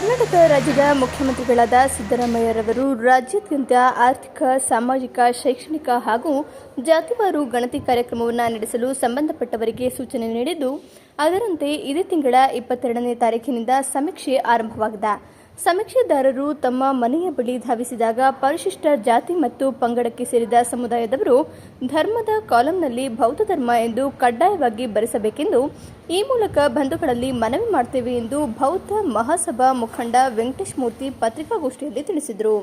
ಕರ್ನಾಟಕ ರಾಜ್ಯದ ಮುಖ್ಯಮಂತ್ರಿಗಳಾದ ಸಿದ್ದರಾಮಯ್ಯರವರು ರಾಜ್ಯಾದ್ಯಂತ ಆರ್ಥಿಕ, ಸಾಮಾಜಿಕ, ಶೈಕ್ಷಣಿಕ ಹಾಗೂ ಜಾತಿವಾರು ಗಣತಿ ಕಾರ್ಯಕ್ರಮವನ್ನು ನಡೆಸಲು ಸಂಬಂಧಪಟ್ಟವರಿಗೆ ಸೂಚನೆ ನೀಡಿದ್ದು, ಅದರಂತೆ ಇದೇ ತಿಂಗಳ ಇಪ್ಪತ್ತೆರಡನೇ ತಾರೀಖಿನಿಂದ ಸಮೀಕ್ಷೆ ಆರಂಭವಾಗಿದೆ. ಸಮೀಕ್ಷೆದಾರರು ತಮ್ಮ ಮನೆಯ ಬಳಿ ಧಾವಿಸಿದಾಗ ಪರಿಶಿಷ್ಟ ಜಾತಿ ಮತ್ತು ಪಂಗಡಕ್ಕೆ ಸೇರಿದ ಸಮುದಾಯದವರು ಧರ್ಮದ ಕಾಲಂನಲ್ಲಿ ಬೌದ್ಧ ಧರ್ಮ ಎಂದು ಕಡ್ಡಾಯವಾಗಿ ಬರೆಸಬೇಕೆಂದು ಈ ಮೂಲಕ ಬಂಧುಗಳಲ್ಲಿ ಮನವಿ ಮಾಡ್ತೇವೆ ಎಂದು ಬೌದ್ಧ ಮಹಾಸಭಾ ಮುಖಂಡ ವೆಂಕಟೇಶ್ ಮೂರ್ತಿ ಪತ್ರಿಕಾಗೋಷ್ಠಿಯಲ್ಲಿ ತಿಳಿಸಿದರು.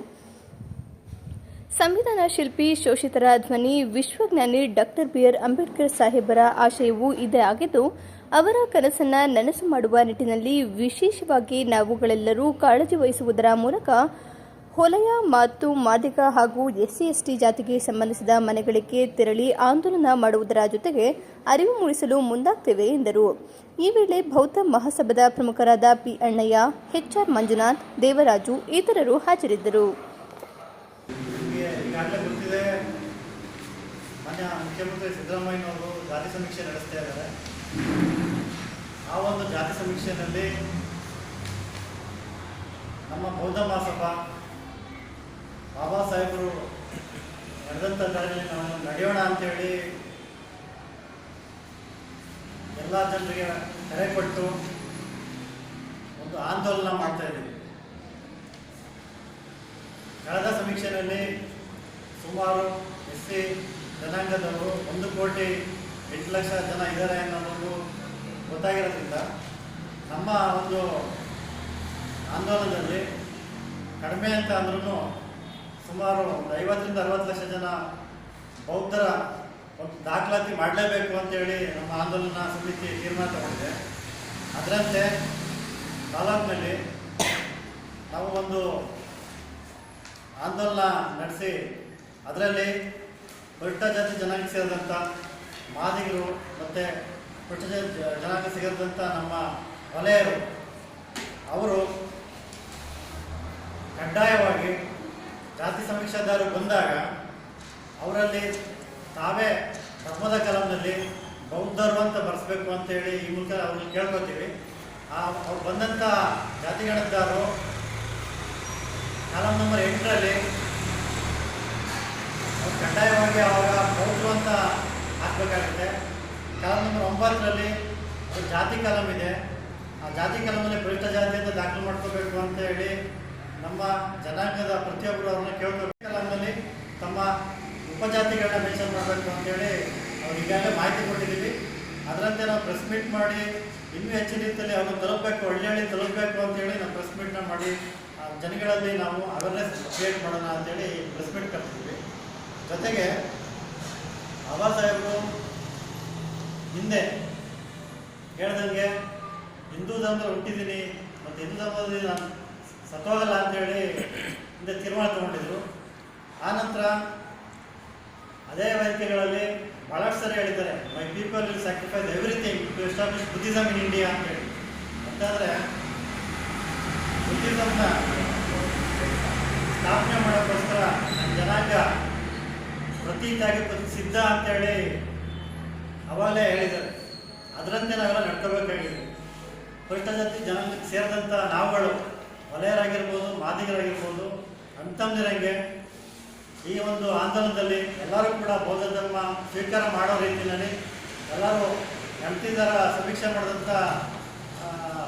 ಸಂವಿಧಾನ ಶಿಲ್ಪಿ ಶೋಷಿತರ ಧ್ವನಿ ವಿಶ್ವಜ್ಞಾನಿ ಡಾಕ್ಟರ್ ಬಿ ಆರ್ ಅಂಬೇಡ್ಕರ್ ಸಾಹೇಬರ ಆಶಯವು ಇದೇ ಆಗಿದ್ದು, ಅವರ ಕನಸನ್ನ ನನಸು ಮಾಡುವ ನಿಟ್ಟಿನಲ್ಲಿ ವಿಶೇಷವಾಗಿ ನಾವುಗಳೆಲ್ಲರೂ ಕಾಳಜಿ ವಹಿಸುವುದರ ಮೂಲಕ ಹೊಲೆಯ ಮಾತು ಮಾದಿಗ ಹಾಗೂ ಎಸ್ಸಿ ಎಸ್ಟಿ ಜಾತಿಗೆ ಸಂಬಂಧಿಸಿದ ಮನೆಗಳಿಗೆ ತೆರಳಿ ಆಂದೋಲನ ಮಾಡುವುದರ ಜೊತೆಗೆ ಅರಿವು ಮೂಡಿಸಲು ಮುಂದಾಗ್ತೇವೆ ಎಂದರು. ಈ ವೇಳೆ ಬೌದ್ಧ ಮಹಾಸಭಾದ ಪ್ರಮುಖರಾದ P Annaiah H R Manjunath, Devaraju, ಇತರರು ಹಾಜರಿದ್ದರು. ಈಗಾಗಲೇ ಗೊತ್ತಿದೆ ಮಾನ್ಯ ಮುಖ್ಯಮಂತ್ರಿ ಸಿದ್ದರಾಮಯ್ಯನವರು ಜಾತಿ ಸಮೀಕ್ಷೆ ನಡೆಸ್ತಾ ಇದ್ದಾರೆ. ಆ ಒಂದು ಜಾತಿ ಸಮೀಕ್ಷೆಯಲ್ಲಿ ನಮ್ಮ ಬೌದ್ಧ ಮಹಾಸಭಾ, ಬಾಬಾ ಸಾಹೇಬರು ನಡೆದಂಥ ದಾರಿಯಲ್ಲಿ ನಾವು ನಡೆಯೋಣ ಅಂತೇಳಿ ಎಲ್ಲ ಜನರಿಗೆ ಕರೆ ಕೊಟ್ಟು ಒಂದು ಆಂದೋಲನ ಮಾಡ್ತಾ ಇದ್ದೀವಿ. ಕಳೆದ ಸಮೀಕ್ಷೆಯಲ್ಲಿ ಸುಮಾರು ಎಸ್ ಸಿ ಜನಾಂಗದವರು ಒಂದು ಕೋಟಿ ಎಂಟು ಲಕ್ಷ ಜನ ಇದ್ದಾರೆ ಅನ್ನೋದು ಗೊತ್ತಾಗಿರೋದ್ರಿಂದ ನಮ್ಮ ಒಂದು ಆಂದೋಲನದಲ್ಲಿ ಕಡಿಮೆ ಅಂತ ಅಂದ್ರೂ ಸುಮಾರು ಒಂದು ಐವತ್ತರಿಂದ ಅರವತ್ತು ಲಕ್ಷ ಜನ ಬೌದ್ಧರ ಒಂದು ದಾಖಲಾತಿ ಮಾಡಲೇಬೇಕು ಅಂತೇಳಿ ನಮ್ಮ ಆಂದೋಲನ ಸಮಿತಿ ತೀರ್ಮಾನ ತಗೊಂಡಿದೆ. ಅದರಂತೆ ತಾಲೂಕಿನಲ್ಲಿ ನಾವು ಒಂದು ಆಂದೋಲನ ನಡೆಸಿ ಅದರಲ್ಲಿ ದೊಡ್ಡ ಜಾತಿ ಜನಾಂಗ ಸೇರಿದಂಥ ಮಾದಿಗರು ಮತ್ತು ಪರಿಟ ಜಾತಿ ಜನಾಂಗ ಸೇರಿದಂಥ ನಮ್ಮ ವಲಯರು, ಅವರು ಕಡ್ಡಾಯವಾಗಿ ಜಾತಿ ಸಮೀಕ್ಷಾದಾರರು ಬಂದಾಗ ಅವರಲ್ಲಿ ತಾವೇ ಧರ್ಮದ ಕಲಂನಲ್ಲಿ ಬೌದ್ಧರು ಅಂತ ಬರೆಸ್ಬೇಕು ಅಂತೇಳಿ ಈ ಮೂಲಕ ಅವ್ರಿಗೆ ಕೇಳ್ಕೊತೀವಿ. ಆ, ಅವ್ರು ಬಂದಂಥ ಜಾತಿಗಣದಾರರು ಕಾಲಂ ನಂಬರ್ ಎಂಟರಲ್ಲಿ ಕಡ್ಡಾಯವಾಗಿ ಅವಾಗ ಬೌದ್ಧರು ಅಂತ ಹಾಕ್ಬೇಕಾಗುತ್ತೆ ಕಾಲಂ ನಂಬರ್ ಒಂಬತ್ತರಲ್ಲಿ ಜಾತಿ ಕಾಲಂ ಇದೆ. ಆ ಜಾತಿ ಕಾಲಮಲ್ಲಿ ಬಲಿಷ್ಠ ಜಾತಿ ಅಂತ ದಾಖಲು ಮಾಡ್ಕೋಬೇಕು ಅಂತ ಹೇಳಿ ನಮ್ಮ ಜನಾಂಗದ ಪ್ರತಿಯೊಬ್ಬರು ಅವ್ರನ್ನ ಕೇಳ್ಕೋಬೇಕು ಕಾಲಂನಲ್ಲಿ ತಮ್ಮ ಉಪಜಾತಿಗಳನ್ನ ಮೆನ್ಷನ್ ಮಾಡಬೇಕು ಅಂತೇಳಿ ಅವ್ರು ಈಗಾಗಲೇ ಮಾಹಿತಿ ಕೊಟ್ಟಿದ್ದೀವಿ. ಅದರಂತೆ ನಾವು ಪ್ರೆಸ್ ಮೀಟ್ ಮಾಡಿ ಇನ್ನೂ ಹೆಚ್ಚಿನ ರೀತಿಯಲ್ಲಿ ಅವ್ರನ್ನ ತಲುಪಬೇಕು ಹಳ್ಳಿ ತಲುಪಬೇಕು ಅಂತೇಳಿ ನಾವು ಪ್ರೆಸ್ ಮೀಟ್ನ ಮಾಡಿ ಜನಗಳಲ್ಲಿ ನಾವು ಅವೇರ್ನೆಸ್ ಕ್ರಿಯೇಟ್ ಮಾಡೋಣ ಅಂತೇಳಿ ಪ್ರೆಸ್ ಮೀಟ್ ಕರ್ತಿದ್ವಿ ಜೊತೆಗೆ ಬಾಬಾ ಸಾಹೇಬರು ಹಿಂದೆ ಹೇಳ್ದಂಗೆ ಹಿಂದೂ ಧರ್ಮದಲ್ಲಿ ಹುಟ್ಟಿದ್ದೀನಿ ಮತ್ತು ಹಿಂದೂ ಧರ್ಮದಲ್ಲಿ ನಾನು ಸತ್ವಾಗಲ್ಲ ಅಂತೇಳಿ ಹಿಂದೆ ತೀರ್ಮಾನ ತಗೊಂಡಿದ್ರು. ಆನಂತರ ಅದೇ ವೇದಿಕೆಗಳಲ್ಲಿ ಭಾಳಷ್ಟು ಸರಿ ಹೇಳಿದ್ದಾರೆ my people will sacrifice everything to establish Buddhism in India ಅಂತೇಳಿ. ಅಂತಂದರೆ ಬುದ್ಧಿಸಮ್ನ ಸ್ಥಾಪನೆ ಮಾಡೋಕ್ಕೋಸ್ಕರ ಜನಾಂಗ ಪ್ರತಿ ತ್ಯಾಗ ಪ್ರತಿ ಸಿದ್ಧ ಅಂತೇಳಿ ಅವಾಗಲೇ ಹೇಳಿದ್ದಾರೆ. ಅದರಂತೆ ನಾವೆಲ್ಲ ನಡ್ಕೋಬೇಕಾಗಿದೆ ಪರಿಷ್ಠ ಜಾತಿ ಜನಾಂಗಕ್ಕೆ ಸೇರಿದಂಥ ನಾವುಗಳು ವಲಯರಾಗಿರ್ಬೋದು ಮಾದಿಗರಾಗಿರ್ಬೋದು ಅಂತಂದಿರಂಗೆ ಈ ಒಂದು ಆಂದೋಲನದಲ್ಲಿ ಎಲ್ಲರೂ ಕೂಡ ಬೌದ್ಧ ಧರ್ಮ ಸ್ವೀಕಾರ ಮಾಡೋ ರೀತಿಯಲ್ಲಿ ಎಲ್ಲರೂ ಗಣತಿದಾರ ಸಮೀಕ್ಷೆ ಮಾಡಿದಂಥ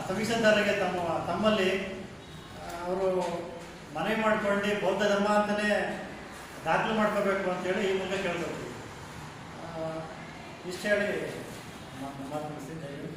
ಸಮೀಕ್ಷೆದಾರರಿಗೆ ತಮ್ಮ, ತಮ್ಮಲ್ಲಿ ಅವರು ಮನವಿ ಮಾಡಿಕೊಂಡು ಬೌದ್ಧ ಧರ್ಮ ಅಂತಲೇ ದಾಖಲು ಮಾಡ್ಕೋಬೇಕು ಅಂತೇಳಿ ಈ ಮೂಲಕ ಕೇಳ್ಕೊಳ್ತೀವಿ ಇಷ್ಟು ಹೇಳಿ ಮಾತು ಮುಗಿಸ್ತೀನಿ. ಜೈ ಹಿಂದ್.